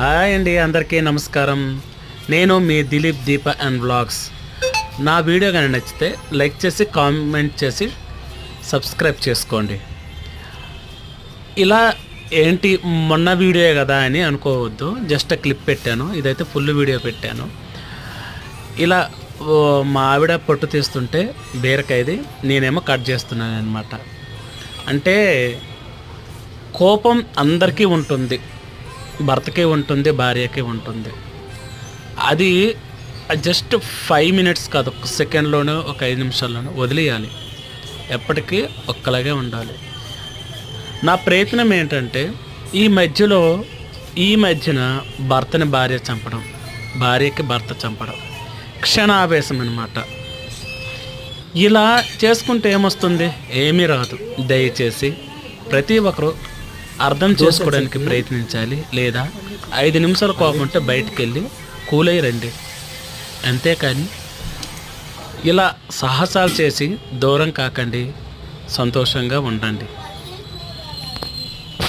Hi అండి అందరికీ నమస్కారం. నేను మీ దిలీప్ దీప అండ్ వ్లాగ్స్. నా వీడియో కానీ నచ్చితే లైక్ చేసి కామెంట్ చేసి సబ్స్క్రైబ్ చేసుకోండి. ఇలా ఏంటి మొన్న వీడియో కదా అని అనుకోవద్దు. జస్ట్ క్లిప్ పెట్టాను. ఇదైతే ఫుల్ వీడియో పెట్టాను. ఇలా ఓ, మా ఆవిడ పొట్టు తీస్తుంటే బీరకాయది నేనేమో కట్ చేస్తున్నాను అనమాట అంటే కోపం అందరికీ ఉంటుంది. భర్తకి ఉంటుంది భార్యకే ఉంటుంది. అది జస్ట్ ఫైవ్ మినిట్స్ కాదు ఒక సెకండ్లోనూ ఒక ఐదు నిమిషాల్లోనూ వదిలేయాలి. ఎప్పటికీ ఒక్కలాగే ఉండాలి. నా ప్రయత్నం ఏంటంటే ఈ మధ్యలో ఈ మధ్యన భర్తని భార్య చంపడం భార్యకి భర్త చంపడం క్షణావేశం అనమాట ఇలా చేసుకుంటే ఏమొస్తుంది? ఏమీ రాదు. దయచేసి ప్రతి ఒక్కరూ అర్థం చేసుకోవడానికి ప్రయత్నించాలి లేదా ఐదు నిమిషాల కోపం ఉంటే బయటికి వెళ్ళి కూలై రండి అంతేకాని ఇలా సాహసాలు చేసి దూరం కాకండి సంతోషంగా ఉండండి.